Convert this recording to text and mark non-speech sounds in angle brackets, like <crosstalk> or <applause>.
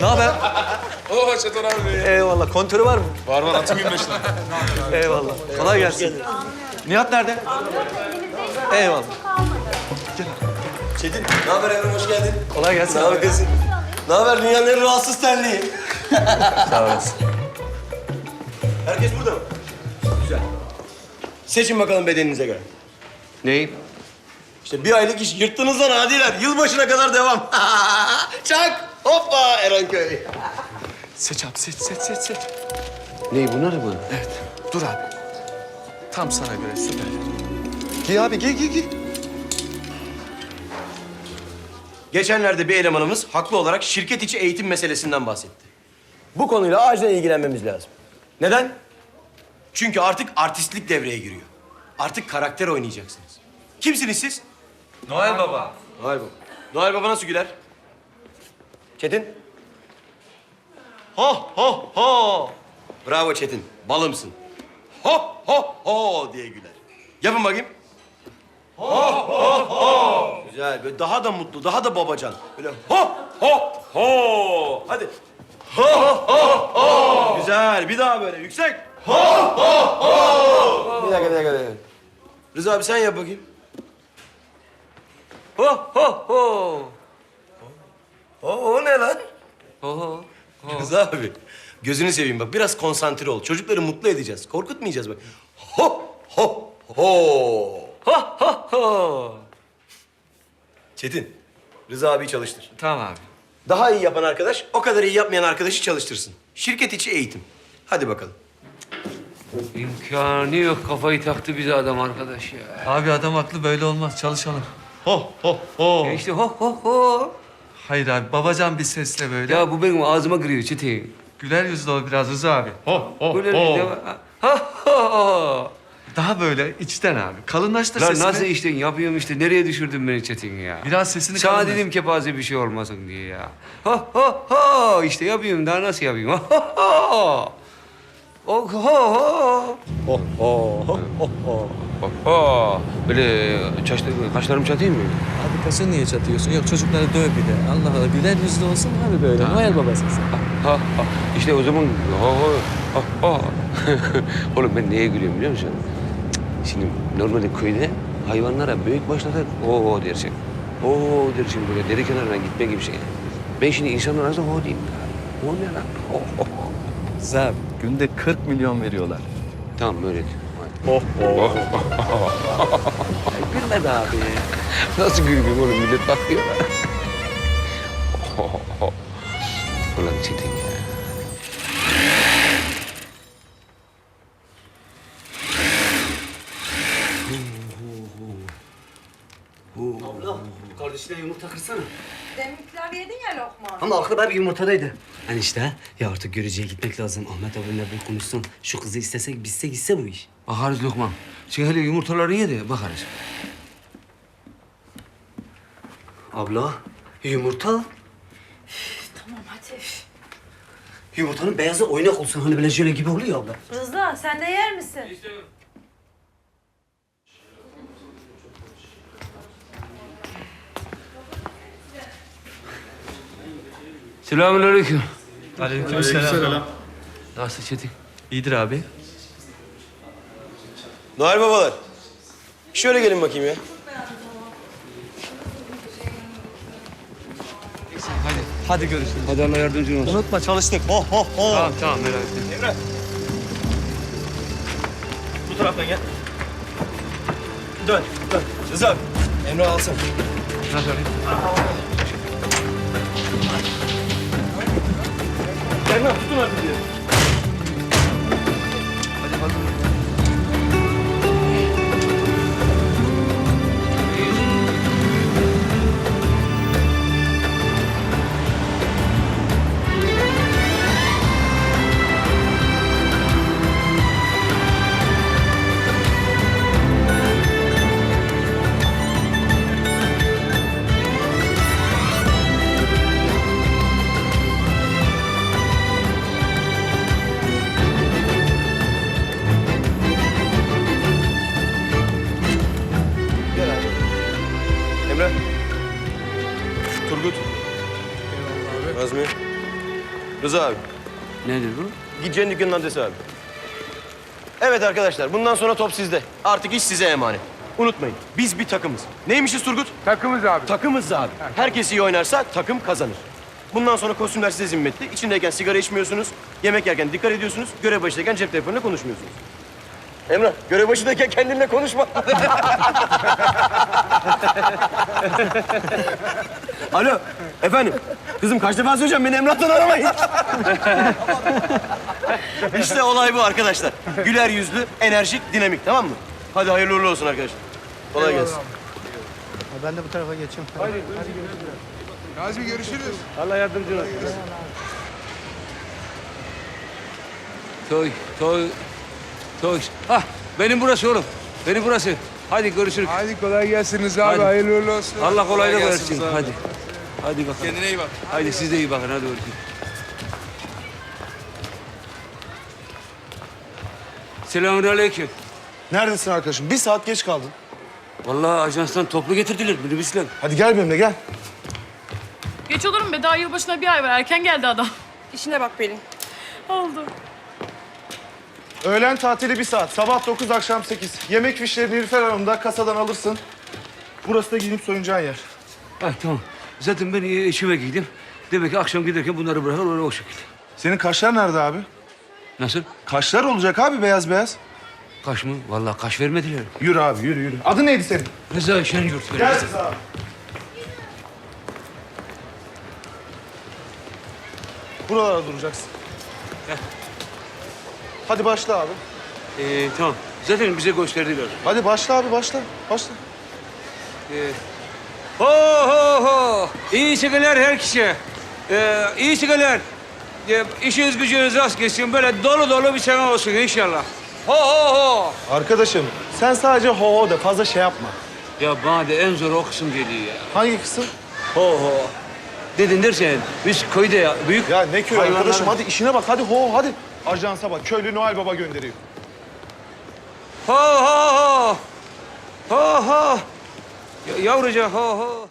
Ne haber? Oo Çetin abi. Eyvallah. Kontörü var mı? Var var atayım 25 lira. Eyvallah. Kolay gelsin. Nihat nerede? Eyvallah. Çetin, ne haber Evren? Hoş geldin. Kolay gelsin. Ne haber kızım? Ne haber? Dünyanın en rahatsız terliği. <laughs> Sağ olasın. Herkes burada mı? Güzel. Seçin bakalım bedeninize göre. Neyi? İşte bir aylık iş. Yırttınız lan adiler. Yılbaşına kadar devam. <laughs> Çak! Hoppa Erenköy. Seç abi seç seç seç seç. Ne bunlar mı? Evet. Dur abi. Tam sana göre süper. Giy abi giy giy giy. Geçenlerde bir elemanımız haklı olarak şirket içi eğitim meselesinden bahsetti. Bu konuyla acilen ilgilenmemiz lazım. Neden? Çünkü artık artistlik devreye giriyor. Artık karakter oynayacaksınız. Kimsiniz siz? Noel Baba. Noel Baba. Noel Baba nasıl güler? Çetin? Ho ho ho. Bravo Çetin. Balımsın. Ho ho ho diye güler. Yapın bakayım. Ho ho ho. Güzel. Böyle daha da mutlu, daha da babacan. Böyle ho ho ho. Hadi. Ho ho ho. Güzel. Bir daha böyle yüksek. Ho ho ho. Bir dakika, bir dakika, bir dakika. Rıza abi sen yap bakayım. Ho ho ho. O, o ne lan? Ho ho. Rıza abi, gözünü seveyim bak biraz konsantre ol. Çocukları mutlu edeceğiz. Korkutmayacağız bak. Ho ho ho. Ho ho ho. Çetin, Rıza abi çalıştır. Tamam abi. Daha iyi yapan arkadaş, o kadar iyi yapmayan arkadaşı çalıştırsın. Şirket içi eğitim. Hadi bakalım. İmkanı yok. Kafayı taktı bize adam arkadaş ya. Abi adam haklı böyle olmaz çalışalım. Ho ho ho. Ya işte ho ho ho. Hayır abi babacan bir sesle böyle. Ya bu benim ağzıma giriyor Çetin. Güler yüzlü ol biraz Rıza abi. Böyle bir de ha ha ha. Daha böyle içten abi. Kalınlaştır Lan sesini. nasıl işten yapıyorum işte. Nereye düşürdün beni Çetin ya? Biraz sesini Sana kalınlaştır. dedim kepaze bir şey olmasın diye ya. Ha ha ha. İşte yapıyorum daha nasıl yapayım? Ha ha ha. Oh ho ho. Oh ho ho ho. Oh Böyle çaşlar, kaşlarım çatayım mı? Kaşın niye çatıyorsun? Yok çocukları döv bir de. Allah Allah güler yüzlü olsun abi böyle. Noel babasın sen. Ha, ha. İşte o zaman ha, ha, ha, ha. <laughs> Oğlum ben neye gülüyorum biliyor musun? Cık, Şimdi normalde köyde hayvanlara büyük başladı o dersin. O dersin böyle deri kenarına gitme gibi şey. Ben şimdi insanlar arasında o diyeyim. O ne lan? Oh, oh. Zab günde 40 milyon veriyorlar. Tamam öyle. Oh, oh. Be abi. Nasıl gülmeyeyim oğlum millet bakıyor. <laughs> Ulan Çetin ya. Kardeşine yumurta kırsana. Deminkiler yedin ya lokma. Ama aklı bir yumurtadaydı. Enişte ya artık görücüye gitmek lazım. Ahmet abimle bir konuşsun. Şu kızı istesek bitse gitse bu iş. Bakarız Lokman. Sen hele yumurtaları ye de bakarız. Abla yumurta. Tamam hadi. Yumurtanın beyazı oynak olsun. Hani böyle jöle gibi oluyor abla. Rıza sen de yer misin? Selamünaleyküm. Aleykümselam. Nasıl Çetin? İyidir abi. Noel babalar. Şöyle gelin bakayım ya. Hadi görüşürüz. Hadi Allah yardımcın olsun. Unutma çalıştık. Ho ho ho. Tamam tamam merak etme. Bu taraftan gel. Dön, dön. Rıza abi, Emre alsın. Nasıl alayım? Emre tutun artık diyor. Azmi. Rıza abi. Nedir bu? Gideceğin dükkanın adresi abi. Evet arkadaşlar bundan sonra top sizde. Artık iş size emanet. Unutmayın biz bir takımız. Neymişiz Turgut? Takımız abi. Takımız abi. Herkes iyi oynarsa takım kazanır. Bundan sonra kostümler size zimmetli. İçindeyken sigara içmiyorsunuz. Yemek yerken dikkat ediyorsunuz. Görev başındayken cep telefonuyla konuşmuyorsunuz. Emrah, görev başındayken kendinle konuşma. <laughs> Alo, efendim. Kızım kaç defa söyleyeceğim beni Emrah'tan aramayın. <laughs> işte olay bu arkadaşlar. Güler yüzlü, enerjik, dinamik tamam mı? Hadi hayırlı uğurlu olsun arkadaşlar. Kolay gelsin. Ben de bu tarafa geçeyim. Nazmi görüşürüz. Toy, toy, toy. Hah, benim burası oğlum. Benim burası. Hadi görüşürüz. Hadi kolay gelsin Rıza abi. Hadi. Hayırlı uğurlu olsun. Allah kolaylık gelsin versin. Abi. Hadi. Hadi bakalım. Kendine iyi bak. Hadi siz de iyi bakın. Hadi görüşürüz. Selamünaleyküm. Neredesin arkadaşım? Bir saat geç kaldın. Vallahi ajanstan toplu getirdiler minibüsle. Hadi gel benimle gel. Geç olur mu be? Daha yılbaşına bir ay var. Erken geldi adam. İşine bak Pelin. Oldu. Öğlen tatili bir saat. Sabah 9, akşam 8. Yemek fişlerini Nilüfer Hanım'da kasadan alırsın. Burası da gidip soyunacağın yer. Ah tamam. Zaten ben işime giydim. Demek ki akşam giderken bunları bırakır öyle o şekilde. Senin kaşlar nerede abi? Nasıl? Kaşlar olacak abi beyaz beyaz. Kaş mı? Vallahi kaş vermediler. Yürü abi yürü yürü. Adı neydi senin? Rıza Şenyurt. Gel Rıza abi. Buralara duracaksın. Hadi başla abi. Ee, tamam. Zaten bize gösterdiler. Hadi başla abi başla. Başla. Ho ho ho! İyi şekerler her kişiye. Ee, iyi şekerler. Ee, işiniz gücünüz rast geçsin. Böyle dolu dolu bir sene olsun inşallah. Ho ho ho! Arkadaşım sen sadece ho ho de fazla şey yapma. Ya bana da en zor o kısım geliyor ya. Hangi kısım? Ho ho. Dedin dersen biz köyde ya, büyük Ya ne köy hayvanlar- arkadaşım hadi işine bak hadi ho hadi. Ajansa bak köylü Noel Baba gönderiyor. Ho ho ho! Ho ho! Ya, yavruca ho ho!